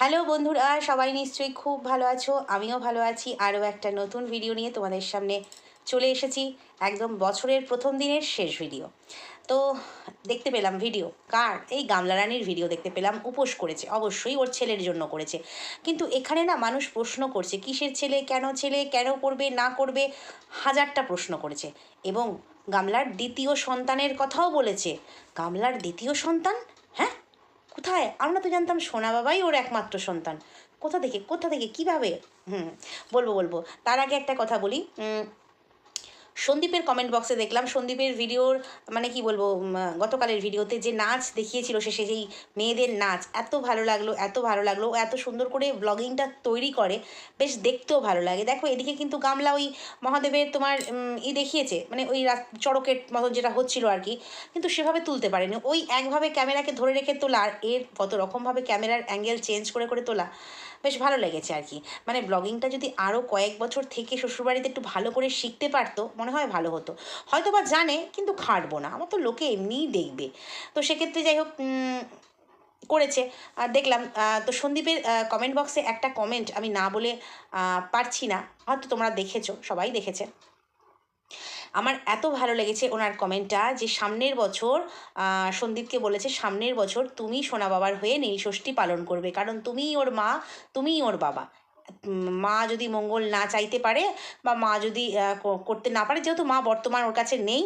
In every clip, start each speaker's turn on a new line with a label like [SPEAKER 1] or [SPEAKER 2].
[SPEAKER 1] Hello বন্ধুরা, সবাই নিশ্চয়ই খুব ভালো আছো, আমিও ভালো আছি, আরও একটা নতুন ভিডিও নিয়ে তোমাদের সামনে চলে এসেছি, একদম বছরের প্রথম দিনের শেষ ভিডিও তো দেখতে পেলাম ভিডিও কার? এই গামলা রানীর ভিডিও দেখতে পেলাম, উপোস করেছে, অবশ্যই ওর ছেলের জন্য করেছে। কিন্তু এখানে না মানুষ প্রশ্ন করছে, কিসের ছেলে, কেন ছেলে, কেন করবে, না করবে, হাজারটা প্রশ্ন করেছে। এবং গামলার দ্বিতীয় সন্তানের কথাও বলেছে। গামলার দ্বিতীয় সন্তান? হ্যাঁ কোথায়? আমরা তো জানতাম সোনা বাবাই ওর একমাত্র সন্তান। কোথা থেকে? কোথা থেকে? কীভাবে? হুম, বলব বলব। তার আগে একটা কথা বলি। সন্দীপের কমেন্ট বক্সে দেখলাম। সন্দীপের ভিডিওর মানে কি বলব গতকালের ভিডিওতে যে নাচ দেখিয়েছিল সে সেই মেয়েদের নাচ, এত ভালো লাগল, এত ভালো লাগল। এত সুন্দর করে ব্লগিংটা তৈরি করে, বেশ দেখতেও ভালো লাগে। দেখো, এদিকে কিন্তু গামলা ওই মহাদেবের তোমার ই দেখিয়েছে মানে ওই চড়কের মতন যেটা হচ্ছিল আর কি, কিন্তু সেভাবে তুলতে পারেনি। ওই একভাবে ক্যামেরাকে ধরে রেখে তোলা, আর এর কত রকমভাবে ক্যামেরার অ্যাঙ্গেল চেঞ্জ করে করে তোলা বেশ ভালো লেগেছে আর কি। মানে ব্লগিংটা যদি আরও কয়েক বছর থেকে শ্বশুরবাড়িতে একটু ভালো করে শিখতে পারতো, মনে হয় ভালো হতো। হয়তো বা জানে, কিন্তু খাটবো না। আমার তো লোকে এমনিই দেখবে। তো সেক্ষেত্রে যাই হোক করেছে। আর দেখলাম তো সন্দীপের কমেন্ট বক্সে একটা কমেন্ট আমি না বলে পারছি না। হয়তো তোমরা দেখেছ, সবাই দেখেছে। আমার এত ভালো লেগেছে ওনার কমেন্টটা যে সামনের বছর সন্দীপকে বলেছে, সামনের বছর তুমি সোনা বাবার হয়ে নীলষষ্ঠী পালন করবে। কারণ তুমিই ওর মা, তুমিই ওর বাবা। মা যদি মঙ্গল না চাইতে পারে বা মা যদি করতে না পারে, যেহেতু মা বর্তমান ওর কাছে নেই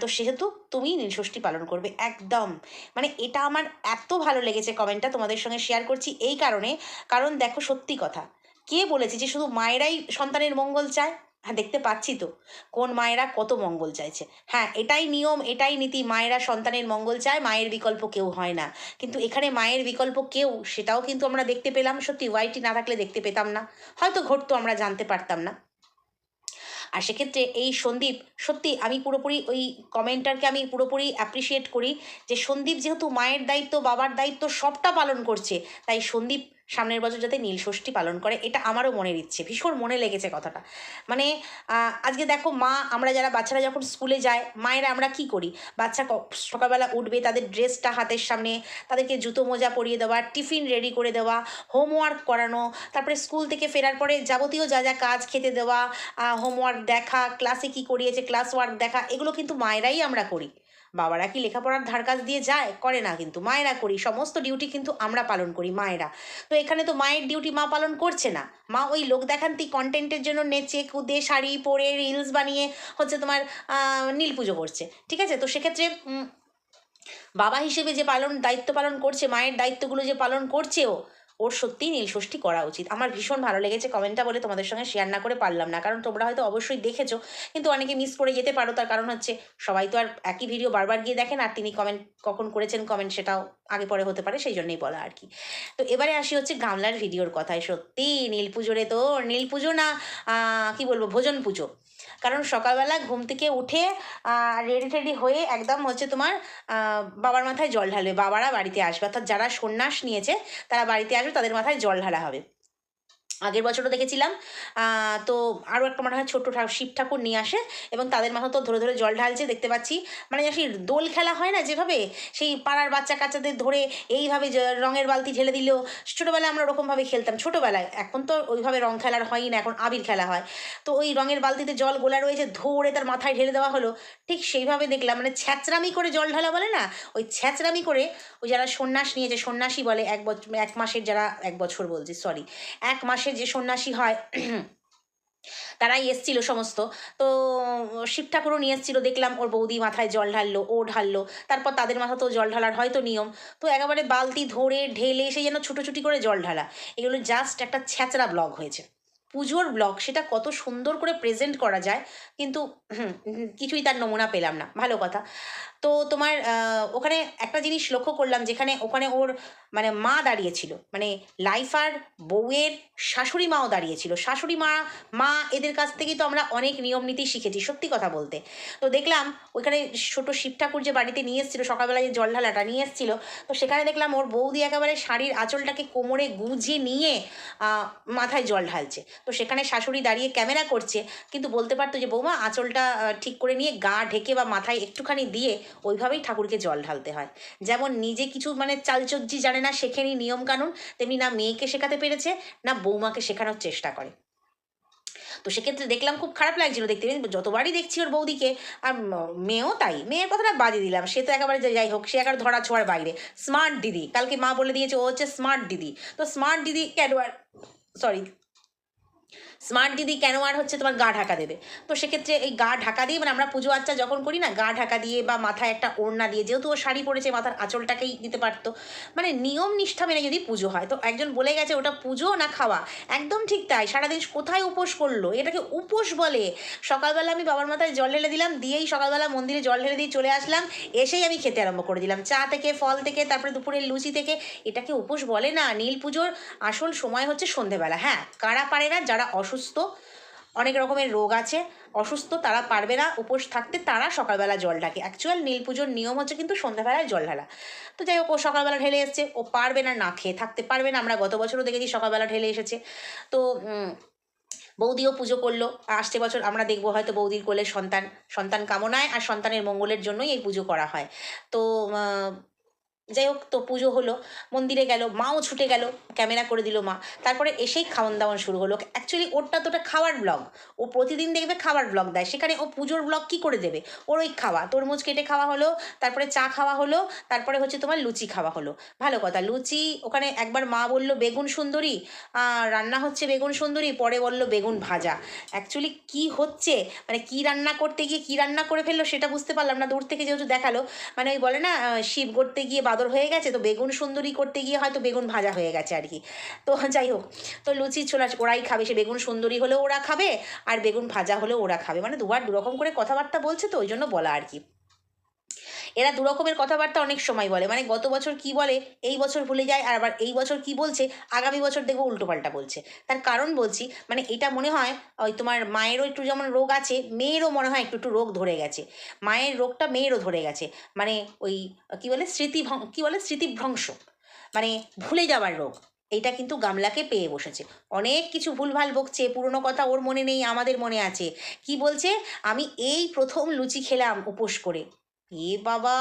[SPEAKER 1] তো সেহেতু তুমি নীলষষ্ঠী পালন করবে। একদম। মানে এটা আমার এত ভালো লেগেছে কমেন্টটা, তোমাদের সঙ্গে শেয়ার করছি এই কারণে। কারণ দেখো সত্যি কথা, কে বলেছে যে শুধু মায়েরাই সন্তানের মঙ্গল চায়? হ্যাঁ দেখতে পাচ্ছি তো। কোন মায়েরা কত মঙ্গল চাইছে। হ্যাঁ এটাই নিয়ম, এটাই নীতি। মায়েরা সন্তানের মঙ্গল চায়, মায়ের বিকল্প কেউ হয় না। কিন্তু এখানে মায়ের বিকল্প কেউ, সেটাও কিন্তু আমরা দেখতে পেলাম। সত্যি ওয়াইটি না থাকলে দেখতে পেতাম না। হয়তো ঘটতো, আমরা জানতে পারতাম না। আর সেক্ষেত্রে এই সন্দীপ, সত্যি আমি পুরোপুরি ওই কমেন্টারকে আমি পুরোপুরি অ্যাপ্রিসিয়েট করি যে সন্দীপ যেহেতু মায়ের দায়িত্ব, বাবার দায়িত্ব সবটা পালন করছে, তাই সন্দীপ সামনের বছর যাতে নীলষষ্ঠী পালন করে, এটা আমারও মনের ইচ্ছে। ভীষণ মনে লেগেছে কথাটা। মানে আজকে দেখো মা, আমরা যারা বাচ্চারা যখন স্কুলে যায়, মায়েরা আমরা কি করি? বাচ্চা সকালবেলা উঠবে, তাদের ড্রেসটা হাতের সামনে, তাদেরকে জুতো মোজা পরিয়ে দেওয়া, টিফিন রেডি করে দেওয়া হোমওয়ার্ক করানো, তারপরে স্কুল থেকে ফেরার পরে যাবতীয় যা যা কাজ খেতে দেওয়া হোমওয়ার্ক দেখা ক্লাসে কি করিয়েছে ক্লাস ওয়ার্ক দেখা, এগুলো কিন্তু মায়েরাই আমরা করি। বাবারা কি লেখাপড়ার ধার কাজ দিয়ে যায়? করে না কিন্তু, মায়েরা করি, সমস্ত ডিউটি কিন্তু আমরা পালন করি, মায়েরা। তো এখানে তো মায়ের ডিউটি মা পালন করছে না। মা ওই লোক দেখান্তি কন্টেন্টের জন্য নেচে, কুদে, শাড়ি পরে রিলস বানিয়ে হচ্ছে তোমার নীল পুজো করছে। ঠিক আছে? তো সেক্ষেত্রে বাবা হিসেবে যে পালন, দায়িত্ব পালন করছে, মায়ের দায়িত্বগুলো যে পালন করছে ও ওর সত্যিই নীলষষ্ঠী করা উচিত। আমার ভীষণ ভালো লেগেছে কমেন্টটা বলে তোমাদের সঙ্গে শেয়ার না করে পারলাম না। কারণ তোমরা হয়তো অবশ্যই দেখেছ, কিন্তু অনেকে মিস করে যেতে পারো। তার কারণ হচ্ছে সবাই তো আর একই ভিডিও বারবার গিয়ে দেখেন আর তিনি কমেন্ট কখন করেছেন কমেন্ট সেটাও আগে পরে হতে পারে, সেই জন্যই বলা আর কি। তো এবারে আসি হচ্ছে গামলার ভিডিওর কথায়। সত্যি নীল পুজোরে তো নীল পুজো না কি বলব, ভোজন পুজো। কারণ সকালবেলা ঘুম থেকে উঠে রেডি টেডি হয়ে একদম হচ্ছে তোমার বাবার মাথায় জল ঢালবে। বাবারা বাড়িতে আসবে। অর্থাৎ যারা সন্ন্যাস নিয়েছে, তারা বাড়িতে আসবে, তাদের মাথায় জল ঢালা হবে। আগের বছরও দেখেছিলাম। তো আরও একটা মনে হয় ছোট্ট শিব ঠাকুর নিয়ে আসে এবং তাদের মাথা তো ধরে ধরে জল ঢালছে, দেখতে পাচ্ছি। মানে সেই দোল খেলা হয় না যেভাবে? সেই পাড়ার বাচ্চা কাচ্চাদের ধরে এইভাবে রঙের বালতি ঢেলে দিল ছোটোবেলায় আমরা ওরকমভাবে খেলতাম। ছোটোবেলায়, এখন তো ওইভাবে রং খেলার হয়ই না, এখন আবির খেলা হয়। তো ওই রঙের বালতিতে জল গোলা রয়েছে, ধরে তার মাথায় ঢেলে দেওয়া হলো। ঠিক সেইভাবে দেখলাম মানে ছ্যাঁচড়ামি করে জল ঢালা বলে না? ওই ছ্যাঁচড়ামি করে ওই যারা সন্ন্যাস নিয়েছে, সন্ন্যাসী বলে, এক বছর এক মাসের যারা, এক বছর বলছি সরি এক মাসের যে সন্ন্যাসী হয়, তারাই এসছিল সমস্ত। তো শিব ঠাকুরও নিয়ে এসেছিল, দেখলাম ওর বৌদি মাথায় জল ঢাললো, ও ঢাললো, তারপর তাদের মাথা তো জল ঢালার হয়তো নিয়ম। তো একেবারে বালতি ধরে ঢেলে সেই যেন ছুটোছুটি করে জল ঢালা। এগুলো জাস্ট একটা ছ্যাঁচড়া ব্লগ হয়েছে। পুজোর ব্লগ সেটা কত সুন্দর করে প্রেজেন্ট করা যায়, কিন্তু কিছুই তার নমুনা পেলাম না। ভালো কথা। তো তোমার ওখানে একটা জিনিস লক্ষ্য করলাম যেখানে ওখানে ওর মানে মা দাঁড়িয়েছিল। মানে লাইফার বউয়ের শাশুড়ি মাও দাঁড়িয়েছিল। শাশুড়ি মা মা এদের কাছ থেকেই তো আমরা অনেক নিয়ম নীতি শিখেছি, সত্যি কথা বলতে। তো দেখলাম ওইখানে ছোটো শিব ঠাকুর যে বাড়িতে নিয়ে এসেছিল সকালবেলা যে জল ঢালাটা নিয়ে এসেছিল, তো সেখানে দেখলাম ওর বৌদি একেবারে শাড়ির আঁচলটাকে কোমরে গুঁজে নিয়ে মাথায় জল ঢালছে। তো সেখানে শাশুড়ি দাঁড়িয়ে ক্যামেরা করছে। কিন্তু বলতে পারতো যে, বৌমা, আঁচলটা ঠিক করে নিয়ে গা ঢেকে বা মাথায় একটুখানি দিয়ে ওইভাবেই ঠাকুরকে জল ঢালতে হয়। যেমন নিজে কিছু মানে চালচজ্জি জানে না, শেখেনি নিয়মকানুন, তেমনি না মেয়েকে শেখাতে পেরেছে, না বৌমাকে শেখানোর চেষ্টা করে। তো সেক্ষেত্রে দেখলাম খুব খারাপ লাগছিল দেখতে। যতবারই দেখছি ওর বৌদিকে, আর মেয়েও তাই। মেয়ের কথাটা বাদই দিলাম। সে তো একেবারে যাই হোক, সে একেবারে ধরা ছোঁয়ার বাইরে। স্মার্ট দিদি, কালকে মা বলে দিয়েছে, ও হচ্ছে স্মার্ট দিদি। তো স্মার্ট দিদি আর সরি স্মার্ট দিদি কেন আর হচ্ছে তোমার গা ঢাকা দেবে? তো সেক্ষেত্রে এই গা ঢাকা দিয়ে মানে আমরা পুজো আচ্চা যখন করি না, গা ঢাকা দিয়ে বা মাথায় একটা ওড়না দিয়ে, যেহেতু ও শাড়ি পরেছে, মাথার আঁচলটাকেই দিতে পারতো। মানে নিয়ম নিষ্ঠা মেনে যদি পুজো হয়, তো একজন বলে গেছে ওটা পুজো না খাওয়া? একদম ঠিক তাই, সারাদিন কোথায় উপোস করল? এটাকে উপোস বলে। সকালবেলা আমি বাবার মাথায় জল ঢেলে দিলাম, দিয়েই সকালবেলা মন্দিরে জল ঢেলে দিয়ে চলে আসলাম, এসেই আমি খেতে আরম্ভ করে দিলাম। চা থেকে, ফল থেকে, তারপরে দুপুরের লুচি থেকে, এটাকে উপোস বলে না। নীল পুজোর আসল সময় হচ্ছে সন্ধেবেলা। হ্যাঁ কারা পারে না? যারা অসুস্থ, অনেক রকমের রোগ আছে, অসুস্থ তারা পারবে না উপোস থাকতে, তারা সকালবেলা জল ঢাকে। অ্যাকচুয়াল নীল পুজোর নিয়ম হচ্ছে কিন্তু সন্ধ্যাবেলায় জল ঢালা। তো যাই হোক, ও সকালবেলা ঢেলে এসছে, ও পারবে না না খেয়ে থাকতে, পারবে না। আমরা গত বছরও দেখেছি সকালবেলা ঢেলে এসেছে। তো বৌদিও পুজো করল। আসছে বছর আমরা দেখব হয়তো বৌদির কোলে সন্তান সন্তান কামনায় আর সন্তানের মঙ্গলের জন্যই এই পুজো করা হয়। তো যাই হোক তো পুজো হলো, মন্দিরে গেল, মাও ছুটে গেল, ক্যামেরা করে দিল মা। তারপরে এসেই খাওয়ান দাওয়ান শুরু হলো। অ্যাকচুয়ালি ওরটা তো খাওয়ার ব্লগ ও প্রতিদিন দেখবে খাবার ব্লগ দেয়। সেখানে ও পুজোর ব্লগ কি করে দেবে? ওর ওই খাওয়া। তরমুজ কেটে খাওয়া হলো, তারপরে চা খাওয়া হলো, তারপরে হচ্ছে তোমার লুচি খাওয়া হলো। ভালো কথা, লুচি, ওখানে একবার মা বলল, বেগুন সুন্দরী? রান্না হচ্ছে বেগুন সুন্দরী, পরে বলল, বেগুন ভাজা। অ্যাকচুয়ালি কি হচ্ছে? মানে কি রান্না করতে গিয়ে, কি রান্না করে ফেলল সেটা বুঝতে পারলাম না। দূর থেকে যেহেতু দেখাল মানে ওই বলে না শিব করতে গিয়ে বাদর হয়ে গেছে, তো বেগুন সুন্দরী করতে গিয়ে হয়তো বেগুন ভাজা হয়ে গেছে আর কি। তো যাই হোক, তো লুচি ছোলা ওরাই খাবে, সে বেগুন সুন্দরী হলেও ওরা খাবে আর বেগুন ভাজা হলেও ওরা খাবে। মানে দুবার দুরকম করে কথাবার্তা বলছে তো, ওই জন্য বলা আর কি। এরা দু রকমের কথাবার্তা অনেক সময় বলে। মানে গত বছর কি বলে, এই বছর ভুলে যায়, আর আবার এই বছর কি বলছে, আগামী বছর দেখব উল্টোপাল্টা বলছে। তার কারণ বলছি মানে এটা মনে হয়, ওই তোমার মায়েরও একটু যেমন রোগ আছে, মেয়েরও মনে হয় একটু একটু রোগ ধরে গেছে। মায়ের রোগটা মেয়েরও ধরে গেছে। মানে ওই কি বলে, স্মৃতি কি বলে, স্মৃতিভ্রংশ। মানে ভুলে যাওয়ার রোগ। এইটা কিন্তু গামলাকে পেয়ে বসেছে। অনেক কিছু ভুলভাল বকছে, পুরনো কথা ওর মনে নেই, আমাদের মনে আছে। কি বলছে, আমি এই প্রথম লুচি খেলাম উপোস করে। এ বাবা,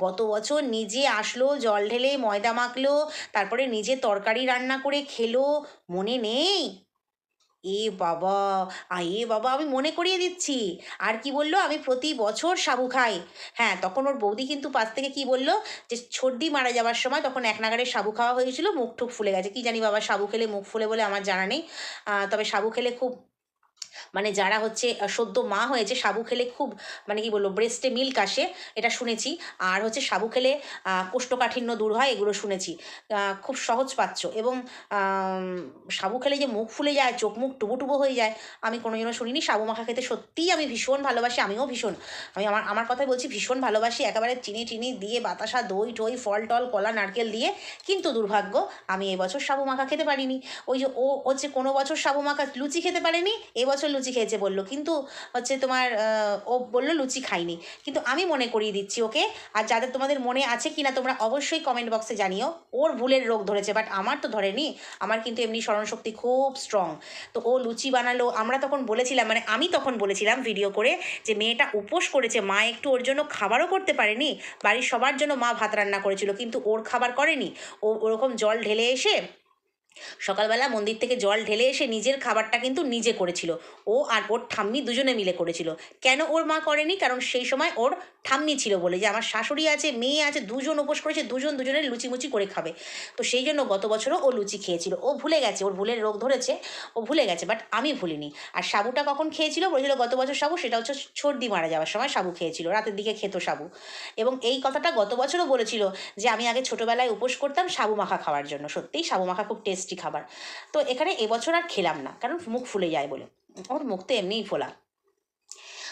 [SPEAKER 1] গত বছর নিজে আসলো, জল ঢেলে ময়দা মাখলো, তারপরে নিজে তরকারি রান্না করে খেলো, মনে নেই? এ বাবা এ বাবা, আমি মনে করিয়ে দিচ্ছি। আর কি বলল? আমি প্রতি বছর সাবু খাই। হ্যাঁ তখন ওর বৌদি কিন্তু পাশ থেকে কি বলল? যে সর্দি মারা যাওয়ার সময় তখন এক নাগারে সাবু খাওয়া হয়েছিল, মুখ টুক ফুলে গেছে। কি জানি বাবা সাবু খেলে মুখ ফুলে বলে আমার জানা নেই। তবে সাবু খেলে খুব মানে যারা হচ্ছে সদ্য মা হয়েছে, সাবু খেলে খুব মানে কি বলব ব্রেস্টে মিল্ক আসে, এটা শুনেছি। আর হচ্ছে সাবু খেলে কোষ্ঠকাঠিন্য দূর হয়, এগুলো শুনেছি। খুব সহজ পাচ্ছ। এবং সাবু খেলে যে মুখ ফুলে যায়, চোখ মুখ টুবো টুবো হয়ে যায়, আমি কোনোদিনও শুনিনি। সাবু মাখা খেতে সত্যিই আমি ভীষণ ভালোবাসি, আমিও ভীষণ। আমি আমার আমার কথাই বলছি, ভীষণ ভালোবাসি, একেবারে চিনি টিনি দিয়ে, বাতাসা, দই টই, ফল টল, কলা, নারকেল দিয়ে। কিন্তু দুর্ভাগ্য, আমি এবছর সাবু মাখা খেতে পারিনি। ওই যে ও হচ্ছে কোনো বছর সাবু মাখা লুচি খেতে পারেনি, এবছর লুচি খেয়েছে বলল। কিন্তু হচ্ছে তোমার ও বলল লুচি খাইনি। কিন্তু আমি মনে করিয়ে দিচ্ছি ওকে, আর যাদের তোমাদের মনে আছে কিনা তোমরা অবশ্যই কমেন্ট বক্সে জানিও। ওর ভুলের রোগ ধরেছে বাট আমার তো ধরেনি। আমার কিন্তু এমনি স্মরণশক্তি খুব স্ট্রং তো ও লুচি বানালো। আমরা তখন বলেছিলাম মানে আমি তখন বলেছিলাম ভিডিও করে যে মেয়েটা উপোস করেছে, মা একটু ওর জন্য খাবারও করতে পারেনি। বাড়ির সবার জন্য মা ভাত রান্না করেছিল, কিন্তু ওর খাবার করেনি। ও ওরকম জল ঢেলে এসে সকালবেলা মন্দির থেকে জল ঢেলে এসে নিজের খাবারটা কিন্তু নিজে করেছিল। ও আর ওর ঠাম্মি দুজনে মিলে করেছিল। কেন ওর মা করেনি? কারণ সেই সময় ওর ঠাম্মি ছিল বলে যে, আমার শাশুড়ি আছে, মেয়ে আছে, দুজন উপোস করেছে, দুজন দুজনের লুচিমুচি করে খাবে। তো সেই জন্য গত বছরও ও লুচি খেয়েছিল। ও ভুলে গেছে, ওর ভুলের রোগ ধরেছে, ও ভুলে গেছে বাট আমি ভুলিনি। আর সাবুটা কখন খেয়েছিল? বলেছিল গত বছর সাবু সেটা হচ্ছে সর্দি মারা যাওয়ার সময় সাবু খেয়েছিল, রাতের দিকে খেত সাবু এবং এই কথাটা গত বছরও বলেছিল যে, আমি আগে ছোটোবেলায় উপোস করতাম সাবু মাখা খাওয়ার জন্য। সত্যিই সাবু মাখা খুব টেস্টি খাবার। তো এখানে এবছর আর খেলাম না, কারণ মুখ ফুলে যায় বলে। আমার মুখ তো এমনিই ফোলা।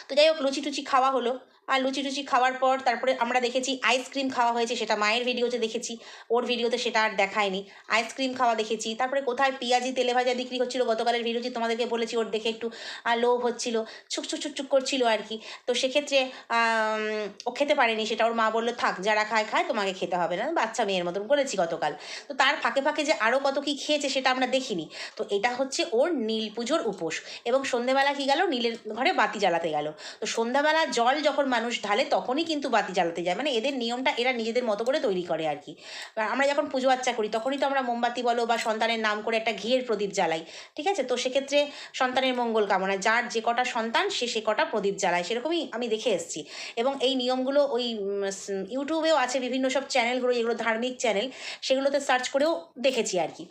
[SPEAKER 1] তো যাই হোক লুচি টুচি খাওয়া হলো। আর লুচি টুচি খাওয়ার পর তারপরে আমরা দেখেছি আইসক্রিম খাওয়া হয়েছে, সেটা মায়ের ভিডিওতে দেখেছি, ওর ভিডিওতে সেটা আর দেখায়নি। আইসক্রিম খাওয়া দেখেছি, তারপরে কোথায় পেঁয়াজি তেলে ভাজা বিক্রি হচ্ছিল গতকালের ভিডিওতে তোমাদেরকে বলেছি, ওর দেখে একটু লোভ হচ্ছিল, ছুক ছুক ছুক করছিল আর কি। তো সেক্ষেত্রে ও খেতে পারেনি, সেটা ওর মা বলল, থাক, যারা খায় খায়, তোমাকে খেতে হবে না, বাচ্চা মেয়ের মতন বলেছি গতকাল। তো তার ফাঁকে ফাঁকে যে আরও কত কী খেয়েছে, সেটা আমরা দেখিনি। তো এটা হচ্ছে ওর নীল পুজোর উপোস, এবং সন্ধেবেলা কি গেল? নীলের ঘরে বাতি জ্বালাতে গেল। তো সন্ধ্যাবেলা জল যখন মানুষ ঢালে তখনই কিন্তু বাতি জ্বালাতে যায়। মানে এদের নিয়মটা এরা নিজেদের মতো করে তৈরি করে আর কি। আমরা যখন পুজো আচ্চা করি, তখনই তো আমরা মোমবাতি বলো বা সন্তানের নাম করে একটা ঘিয়ের প্রদীপ জ্বালাই। ঠিক আছে? তো সেক্ষেত্রে সন্তানের মঙ্গল কামনা, যার যে কটা সন্তান, সে সে কটা প্রদীপ জ্বালায়। সেরকমই আমি দেখে এসেছি। এবং এই নিয়মগুলো ওই ইউটিউবেও আছে বিভিন্ন সব চ্যানেলগুলো যেগুলো ধার্মিক চ্যানেল সেগুলোতে সার্চ করেও দেখেছি আর কি।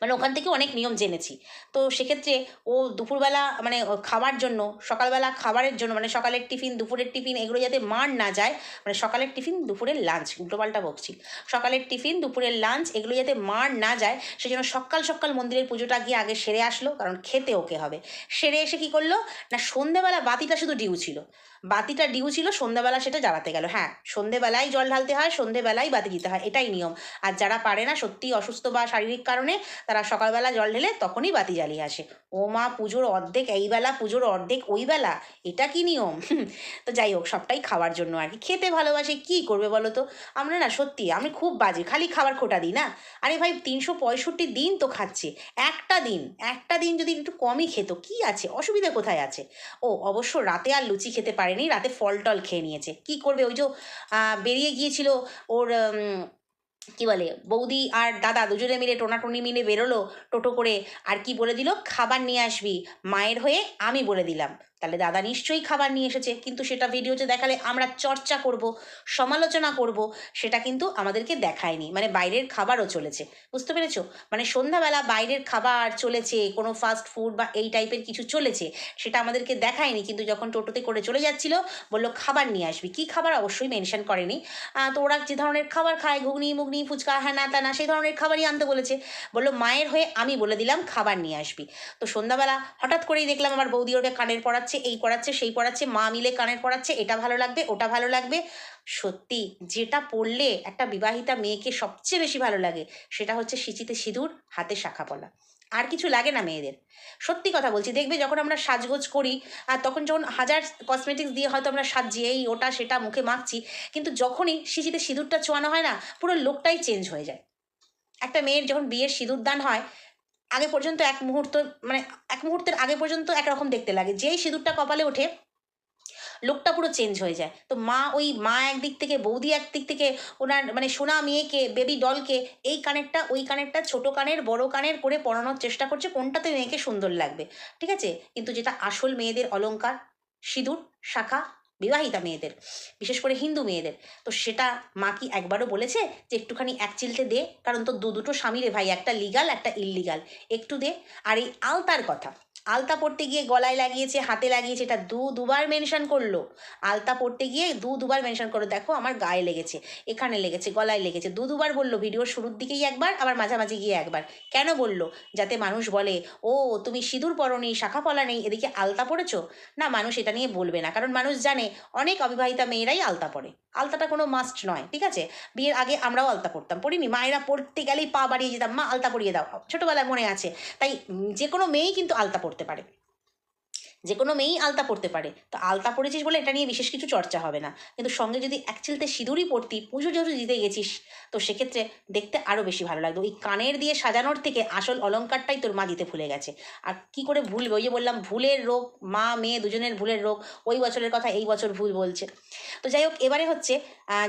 [SPEAKER 1] মানে ওখান থেকে অনেক নিয়ম জেনেছি। তো সেক্ষেত্রে ও দুপুরবেলা মানে খাওয়ার জন্য, সকালবেলা খাবারের জন্য মানে সকালের টিফিন, দুপুরের টিফিন এগুলো যাতে মার না যায় মানে সকালের টিফিন, দুপুরের লাঞ্চ উল্টোপাল্টা বকছি। সকালের টিফিন, দুপুরের লাঞ্চ এগুলো যাতে মার না যায়, সেজন্য সকাল সকাল মন্দিরের পুজোটা গিয়ে আগে সেরে আসলো, কারণ খেতে ওকে হবে। সেরে এসে কি করল? না, সন্ধেবেলা বাতিটা শুধু ডিউ ছিল। বাতিটা ডিউ ছিল, সন্ধেবেলা সেটা জ্বালাতে গেল। হ্যাঁ সন্ধেবেলায় জল ঢালতে হয় সন্ধেবেলায় বাতি দিতে হয়, এটাই নিয়ম। আর যারা পারে না সত্যি অসুস্থ বা শারীরিক কারণে তারা সকালবেলা জল ঢেলে তখনই বাতি জ্বালিয়ে আসে। ও মা, পুজোর অর্ধেক এই বেলা, পুজোর অর্ধেক ওই বেলা, এটা কি নিয়ম? তো যাই হোক, সবটাই খাওয়ার জন্য আর কি। খেতে ভালোবাসে, কি করবে বলো তো? আমরা না সত্যি, আমি খুব বাজে, খালি খাবার খোটা দিই না? আরে ভাই, তিনশো পঁয়ষট্টি দিন তো খাচ্ছে, একটা দিন একটা দিন যদি একটু কমই খেত, কি আছে? অসুবিধা কোথায় আছে? ও, অবশ্য রাতে আর লুচি খেতে পারেনি, রাতে ফল টল খেয়ে নিয়েছে। কি করবে? ওই যে বেরিয়ে গিয়েছিল ওর কি বলে, বৌদি আর দাদা দুজনে মিলে টোনাটুনি মিলে বেরোলো, টোটো করে আর কি বলে দিল, খাবার নিয়ে আসবি, মায়ের হয়ে আমি বলে দিলাম। তাহলে দাদা নিশ্চয়ই খাবার নিয়ে এসেছে, কিন্তু সেটা ভিডিওতে দেখালে আমরা চর্চা করব, সমালোচনা করব, সেটা কিন্তু আমাদেরকে দেখায়নি। মানে বাইরের খাবারও চলেছে, বুঝতে পেরেছ? মানে সন্ধ্যাবেলা বাইরের খাবার চলেছে, কোনো ফাস্ট ফুড বা এই টাইপের কিছু চলেছে, সেটা আমাদেরকে দেখায়নি, কিন্তু যখন টোটোতে করে চলে যাচ্ছিল, বলল খাবার নিয়ে আসবি। কি খাবার অবশ্যই মেনশন করেনি। তো ওরা যে ধরনের খাবার খায়, ঘুগনি, মুগনি, ফুচকা হ্যাঁ না তা না সেই ধরনের খাবারই আনতে বলেছে। বলল মায়ের হয়ে আমি বলে দিলাম খাবার নিয়ে আসবি। তো সন্ধ্যাবেলা হঠাৎ করেই দেখলাম আমার বৌদি ওকে কানের পড়াচ্ছে, এই পড়াচ্ছে, সেই পড়াচ্ছে, মা মিলে কানের পড়াচ্ছে, এটা ভালো লাগবে, ওটা ভালো লাগবে। সত্যি, যেটা পড়লে একটা বিবাহিতা মেয়েকে সবচেয়ে বেশি ভালো লাগে, সেটা হচ্ছে সিঁচিতে সিঁদুর, হাতে শাখা পলা। আর কিছু লাগে না মেয়েদের। সত্যি কথা বলছি, দেখবে যখন আমরা সাজগোজ করি, আর তখন যখন হাজার কসমেটিক্স দিয়ে হয়তো আমরা সাজছি এই ওটা সেটা মুখে মাখছি, কিন্তু যখনই সিঁচিতে সিঁদুরটা ছোঁয়ানো হয় না, পুরো লোকটাই চেঞ্জ হয়ে যায়। একটা মেয়ের যখন বিয়ের সিঁদুর দান হয় আগে পর্যন্ত এক মুহূর্ত মানে এক মুহূর্তের আগে পর্যন্ত একরকম দেখতে লাগে। যেই সিঁদুরটা কপালে ওঠে, লোকটা পুরো চেঞ্জ হয়ে যায়। তো মা ওই, মা একদিক থেকে, বৌদি একদিক থেকে, ওনার মানে সোনা মেয়েকে বেবি ডলকে এই কানেরটা, ওই কানেরটা, ছোট কানের, বড় কানের করে পরানোর চেষ্টা করছে, কোনটাতে মেয়েকে সুন্দর লাগবে। ঠিক আছে? কিন্তু যেটা আসল মেয়েদের অলংকার, সিঁদুর, শাখা বিবাহিতা মেয়েদের, বিশেষ করে হিন্দু মেয়েদের। তো সেটা মা কি একবারও বলেছে যে একটুখানি এক চিলতে দে, কারণ তো দু দুটো স্বামী রে ভাই, একটা লিগাল একটা ইল্লিগাল একটু দে। আর এই আলতার কথা আলতা পড়তে গিয়ে গলায় লাগিয়েছে, হাতে লাগিয়েছে, এটা দু, দুবার মেনশন করল। আলতা পড়তে গিয়ে দু, দুবার মেনশন করল। দেখো আমার গায়ে লেগেছে, এখানে লেগেছে, গলায় লেগেছে। দু, দুবার বলল, ভিডিওর শুরুর দিকেই একবার, আবার মাঝামাঝি গিয়ে একবার। কেন বলল? যাতে মানুষ বলে, ও, তুমি সিঁদুর পরনি, শাখা পলা নেই, এদিকে আলতা পড়েছো? না, মানুষ এটা নিয়ে বলবে না, কারণ মানুষ জানে অনেক অবিবাহিতা মেয়েরাই আলতা পরে আলতাটা কোনো মাস্ট নয়, ঠিক আছে? বিয়ের আগে আমরাও আলতা পরতাম পড়িনি? মায়েরা পড়তে গেলেই পা বাড়িয়ে যেতাম, মা, আলতা পরিয়ে দাও। ছোটোবেলায় মনে আছে। তাই যে কোনো মেয়েই কিন্তু আলতা পড়তে পারে যে কোনো মেয়েই আলতা পড়তে পারে। তো আলতা পড়েছিস বলে এটা নিয়ে বিশেষ কিছু চর্চা হবে না। কিন্তু সঙ্গে যদি এক চিলতে সিঁদুরই পড়তি পুজো যেহেতু দিতে গেছিস, তো সেক্ষেত্রে দেখতে আরও বেশি ভালো লাগতো। ওই কানের দিয়ে সাজানোর থেকে আসল অলঙ্কারটাই তোর মা দিতে ভুলে গেছে। আর কি করে ভুলবে? ওই যে বললাম, ভুলের রোগ, মা, মেয়ে দুজনের ভুলের রোগ, ওই বছরের কথা এই বছর ভুল বলছে। তো যাই হোক, এবারে হচ্ছে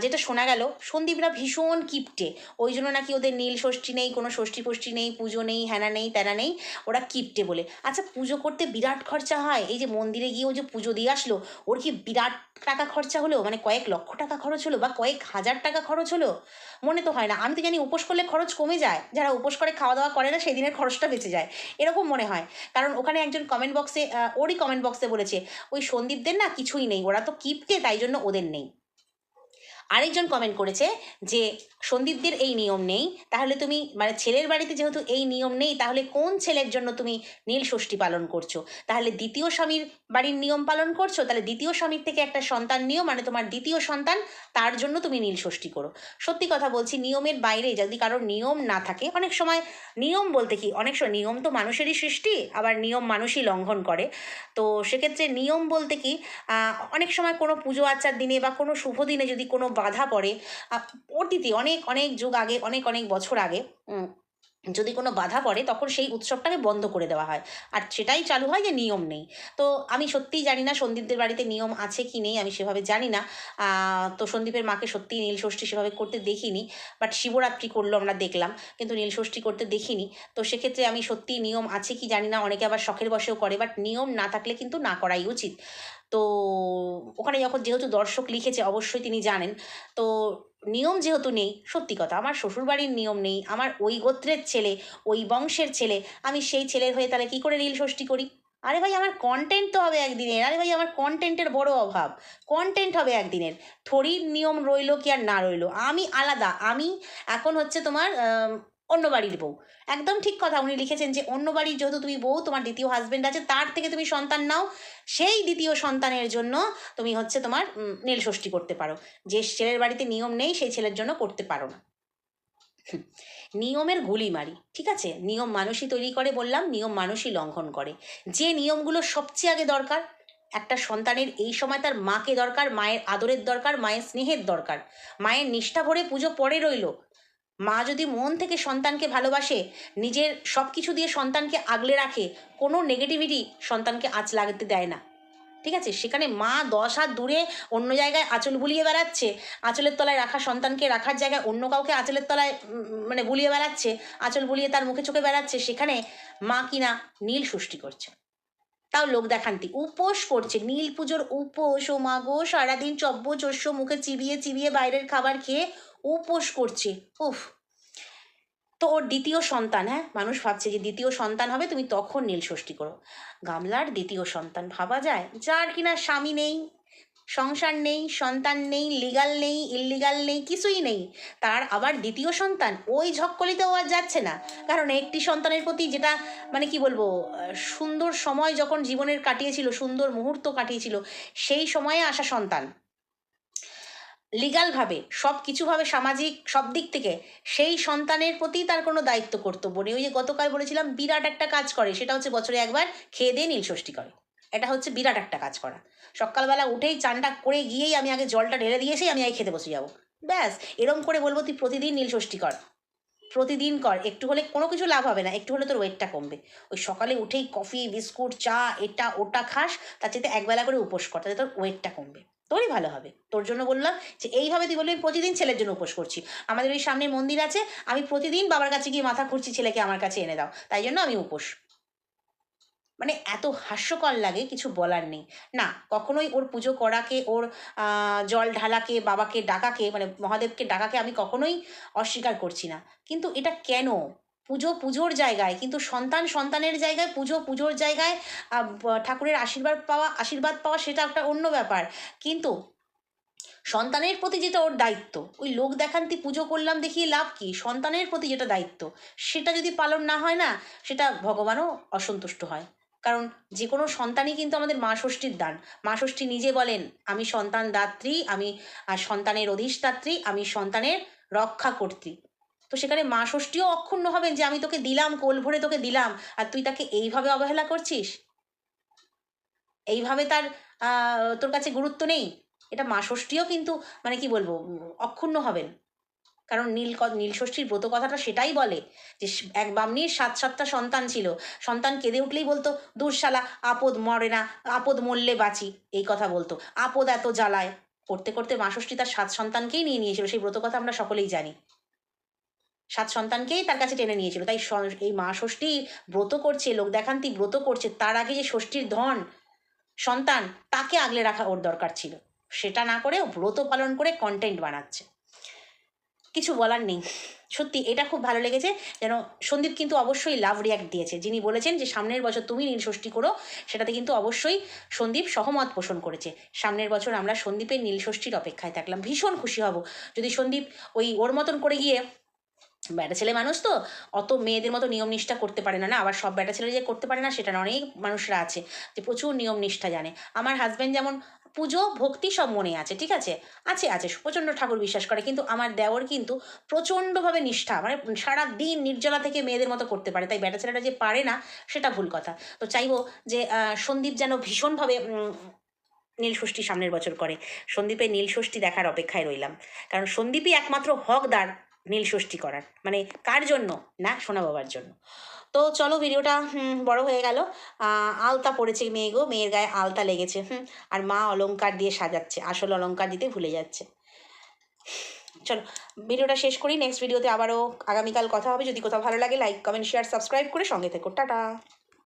[SPEAKER 1] যেটা শোনা গেল, সন্দীপরা ভীষণ কিপটে। ওই জন্য নাকি ওদের নীল ষষ্ঠী নেই, কোনো ষষ্ঠী ফষ্ঠী নেই, পুজো নেই হ্যানা নেই, তেনা নেই, ওরা কিপটে বলে। আচ্ছা পুজো করতে বিরাট খরচা হয়? এই যে মন্দিরে গিয়ে ও যে পুজো দিয়ে আসলো, ওর কি বিরাট টাকা খরচা হলো? মানে কয়েক লক্ষ টাকা খরচ হলো বা কয়েক হাজার টাকা খরচ হলো? মনে তো হয় না। আমি তো জানি উপোস করলে খরচ কমে যায়। যারা উপোস করে খাওয়া দাওয়া করে না সেই দিনের খরচটা বেঁচে যায়। এরকম মনে হয়। কারণ ওখানে একজন কমেন্ট বক্সে ওরই কমেন্ট বক্সে বলেছে, ওই সন্দীপদের না কিছুই নেই। ওরা তো কিপটে তাই জন্য ওদের নেই। আরেকজন কমেন্ট করেছে যে, সন্দীপদের এই নিয়ম নেই। তাহলে তুমি মানে ছেলের বাড়িতে যেহেতু এই নিয়ম নেই, তাহলে কোন ছেলের জন্য তুমি নীল ষষ্ঠী পালন করছ? তাহলে দ্বিতীয় স্বামীর বাড়ির নিয়ম পালন করছ? তাহলে দ্বিতীয় স্বামীর থেকে একটা সন্তান নিয়ম মানে তোমার দ্বিতীয় সন্তান, তার জন্য তুমি নীল ষষ্ঠী করো। সত্যি কথা বলছি, নিয়মের বাইরে যদি কারোর নিয়ম না থাকে, অনেক সময় নিয়ম বলতে কি, অনেক সময় নিয়ম তো মানুষেরই সৃষ্টি, আবার নিয়ম মানুষই লঙ্ঘন করে। তো সেক্ষেত্রে নিয়ম বলতে কি অনেক সময় কোনো পুজো আচার দিনে বা কোনো শুভ দিনে যদি কোনো বাধা পড়ে অতীতে অনেক অনেক যুগ আগে, অনেক অনেক বছর আগে যদি কোনো বাধা পড়ে তখন সেই উৎসবটাকে বন্ধ করে দেওয়া হয়। আর সেটাই চালু হয় যে নিয়ম নেই। তো আমি সত্যিই জানি না সন্দীপদের বাড়িতে নিয়ম আছে কি নেই, আমি সেভাবে জানি না। তো সন্দীপের মাকে সত্যিই নীল ষষ্ঠী সেভাবে করতে দেখিনি, বাট শিবরাত্রি করল আমরা দেখলাম, কিন্তু নীল ষষ্ঠী করতে দেখিনি। তো সেক্ষেত্রে আমি সত্যি নিয়ম আছে কি জানি না, অনেকে আবার শখের বসেও করে, বাট নিয়ম না থাকলে কিন্তু না করাই উচিত। তো ওখানে যখন যেহেতু দর্শক লিখেছে, অবশ্যই তিনি জানেন। তো নিয়ম যেহেতু নেই, সত্যি কথা, আমার শ্বশুরবাড়ির নিয়ম নেই, আমার ওই গোত্রের ছেলে, ওই বংশের ছেলে, আমি সেই ছেলের হয়ে তাহলে কী করে নীল ষষ্ঠী করি? আরে ভাই, আমার কন্টেন্ট তো হবে একদিনের, আরে ভাই, আমার কন্টেন্টের বড় অভাব। কন্টেন্ট হবে একদিনের। থরির নিয়ম রইল কি আর না রইল? আমি আলাদা, আমি এখন হচ্ছে তোমার অন্য বাড়ির বউ। একদম ঠিক কথা উনি লিখেছেন যে, অন্য বাড়ির যেহেতু তুমি বউ, তোমার দ্বিতীয় হাজবেন্ড আছে, তার থেকে তুমি সন্তান নাও, সেই দ্বিতীয় সন্তানের জন্য তুমি হচ্ছে তোমার নীল ষষ্ঠী করতে পারো। যে ছেলের বাড়িতে নিয়ম নেই, সেই ছেলের জন্য করতে পারো না। নিয়মের গুলি মারি ঠিক আছে? নিয়ম মানুষই তৈরি করে, বললাম, নিয়ম মানুষই লঙ্ঘন করে। যে নিয়মগুলো সবচেয়ে আগে দরকার, একটা সন্তানের এই সময় তার মাকে দরকার, মায়ের আদরের দরকার, মায়ের স্নেহের দরকার। মায়ের নিষ্ঠা ভরে পুজো পরে রইল মা যদি মন থেকে সন্তানকে ভালোবাসে, নিজের সব কিছু দিয়ে সন্তানকে আগলে রাখে, কোনো নেগেটিভিটি সন্তানকে আঁচ লাগাতে দেয় না। ঠিক আছে? সেখানে মা দশ হাত দূরে অন্য জায়গায় আঁচল বুলিয়ে বেড়াচ্ছে, আঁচলের তলায় রাখা সন্তানকে রাখার জায়গায় অন্য কাউকে আঁচলের তলায় মানে বুলিয়ে বেড়াচ্ছে, আঁচল বুলিয়ে তার মুখে চোখে বেড়াচ্ছে, সেখানে মা কিনা নীল সৃষ্টি করছে। তাও লোক দেখান্তি। উপোস করছে। নীল পুজোর উপোস, ও মা গো, সারাদিন চব্য চস্য মুখে চিবিয়ে চিবিয়ে বাইরের খাবার খেয়ে উপোস করছে। উফ। তো ওর দ্বিতীয় সন্তান হ্যাঁ? মানুষ ভাবছে যে দ্বিতীয় সন্তান হবে, তুমি তখন নীল ষষ্ঠী করো। গামলার দ্বিতীয় সন্তান ভাবা যায়। যার কিনা স্বামী নেই, সংসার নেই, সন্তান নেই লিগাল নেই ইললিগাল নেই, কিছুই নেই, তার আবার দ্বিতীয় সন্তান ওই ঝক্কলিতেও আর যাচ্ছে না। কারণ একটি সন্তানের প্রতি যেটা মানে কি বলব সুন্দর সময় যখন জীবনের কাটিয়েছিল, সুন্দর মুহূর্ত কাটিয়েছিল, সেই সময়ে আসা সন্তান। লিগালভাবে সব কিছুভাবে সামাজিক সব দিক থেকে সেই সন্তানের প্রতি তার কোনো দায়িত্ব কর্তব্য নেই। ওই যে গতকাল বলেছিলাম, বিরাট একটা কাজ করে, সেটা হচ্ছে বছরে একবার খেয়ে দিয়ে নীল ষষ্ঠী করে। এটা হচ্ছে বিরাট একটা কাজ করা। সকালবেলা উঠেই চানটা করে গিয়েই আমি আগে জলটা ঢেলে দিয়েছেই আমি আগে খেতে বসে যাব। ব্যাস, এরম করে বলব তুই প্রতিদিন নীল ষষ্ঠী কর। প্রতিদিন কর। একটু হলে কোনো কিছু লাভ হবে না, একটু হলে তোর ওয়েটটা কমবে। ওই সকালে উঠেই কফি বিস্কুট চা, এটা, ওটা খাস, তার চাইতে একবেলা করে উপোস কর, তাতে তোর ওয়েটটা কমবে। তোরই ভালো হবে। তোর জন্য বললাম যে, এইভাবে তুই আমি প্রতিদিন ছেলের জন্য উপোস করছি। আমাদের ওই সামনে মন্দির আছে, আমি প্রতিদিন বাবার কাছে গিয়ে মাথা খুঁড়ছি ছেলেকে আমার কাছে এনে দাও। তাই জন্য আমি উপোস। মানে এত হাস্যকর লাগে, কিছু বলার নেই। না, কখনোই ওর পুজো করাকে, ওর জল ঢালাকে, বাবাকে ডাকাকে মানে মহাদেবকে ডাকাকে আমি কখনোই অস্বীকার করছি না। কিন্তু এটা কেন? পুজো পুজোর জায়গায়, কিন্তু সন্তান সন্তানের জায়গায়, পুজো পুজোর জায়গায় ঠাকুরের আশীর্বাদ পাওয়া আশীর্বাদ পাওয়া সেটা একটা অন্য ব্যাপার। কিন্তু সন্তানের প্রতি যেটা ওর দায়িত্ব, ওই লোক দেখান্তি পুজো করলাম দেখিয়ে লাভ কি? সন্তানের প্রতি যেটা দায়িত্ব, সেটা যদি পালন না হয় না, সেটা ভগবানও অসন্তুষ্ট হয়। কারণ যে কোনো সন্তানই কিন্তু আমাদের মা ষষ্ঠীর দান। মা ষষ্ঠী নিজে বলেন, আমি সন্তান দাত্রী, আমি সন্তানের অধিষ্ঠাত্রী, আমি সন্তানের রক্ষা কর্ত্রী তো সেখানে মা ষষ্ঠীও অক্ষুণ্ণ হবেন যে আমি তোকে দিলাম, কোল ভরে তোকে দিলাম। আর তুই তাকে এইভাবে অবহেলা করছিস? এইভাবে তার তোর কাছে গুরুত্ব নেই? এটা মা ষষ্ঠীও কিন্তু মানে কি বলব, অক্ষুণ্ণ হবেন। কারণ নীল নীল ষষ্ঠীর ব্রত কথাটা সেটাই বলে যে এক বামনির সাত, সাতটা সন্তান ছিল। সন্তান কেঁদে উঠলেই বলতো দুঃশালা আপদ মরে না, আপদ মরলে বাঁচি। এই কথা বলতো। আপদ এত জ্বালায়। করতে করতে মা ষষ্ঠী তার সাত সন্তানকেই নিয়ে নিয়েছিল। সেই ব্রত কথা আমরা সকলেই জানি। সাত সন্তানকেই তার কাছে টেনে নিয়েছিল। তাই এই মা ষষ্ঠী ব্রত করছে, লোক দেখান্তি ব্রত করছে, তার আগে যে ষষ্ঠীর ধন, সন্তান, তাকে আগলে রাখা ওর দরকার ছিল। সেটা না করে ব্রত পালন করে কন্টেন্ট বানাচ্ছে। কিছু বলার নেই। সত্যি, এটা খুব ভালো লেগেছে। যেন সন্দীপ কিন্তু অবশ্যই লাভ রিয়াক্ট দিয়েছে। যিনি বলেছেন যে, সামনের বছর তুমি নীল ষষ্ঠী করো। সেটাতে কিন্তু অবশ্যই সন্দীপ সহমত পোষণ করেছে। সামনের বছর আমরা সন্দীপের নীল ষষ্ঠীর অপেক্ষায় থাকলাম। ভীষণ খুশি হব। যদি সন্দীপ ওই ওর মতন করে গিয়ে ব্যাটা ছেলে মানুষ তো অত মেয়েদের মতো নিয়ম নিষ্ঠা করতে পারে না না? আবার সব ব্যাটা ছেলে যে করতে পারে না সেটা অনেক মানুষরা আছে যে প্রচুর নিয়ম নিষ্ঠা জানে। আমার হাজব্যান্ড যেমন পুজো ভক্তি সব মনে আছে ঠিক আছে? আছে আছে প্রচণ্ড ঠাকুর বিশ্বাস করে কিন্তু আমার দেওর কিন্তু প্রচণ্ডভাবে নিষ্ঠা মানে সারা দিন নির্জলা থেকে মেয়েদের মতো করতে পারে। তাই ব্যাটা ছেলেটা যে পারে না সেটা ভুল কথা। তো চাইব যে সন্দীপ যেন ভীষণভাবে উম, নীল ষষ্ঠী সামনের বছর করে। সন্দীপের নীল ষষ্ঠী দেখার অপেক্ষায় রইলাম। কারণ সন্দীপই একমাত্র হকদার। নীল ষষ্ঠী করার। মানে কার জন্য? না, সোনা বাবার জন্য। তো চলো ভিডিওটা বড় হয়ে গেল। আলতা পড়েছে মেয়ে গো, মেয়ের গায়ে আলতা লেগেছে, হুম, আর মা অলঙ্কার দিয়ে সাজাচ্ছে, আসল অলঙ্কার দিতে ভুলে যাচ্ছে। চলো, ভিডিওটা শেষ করি নেক্সট ভিডিওতে আবারও আগামীকাল কথা হবে। যদি কোথাও ভালো লাগে লাইক কমেন্ট শেয়ার সাবস্ক্রাইব করে সঙ্গে থেকো। টাটা!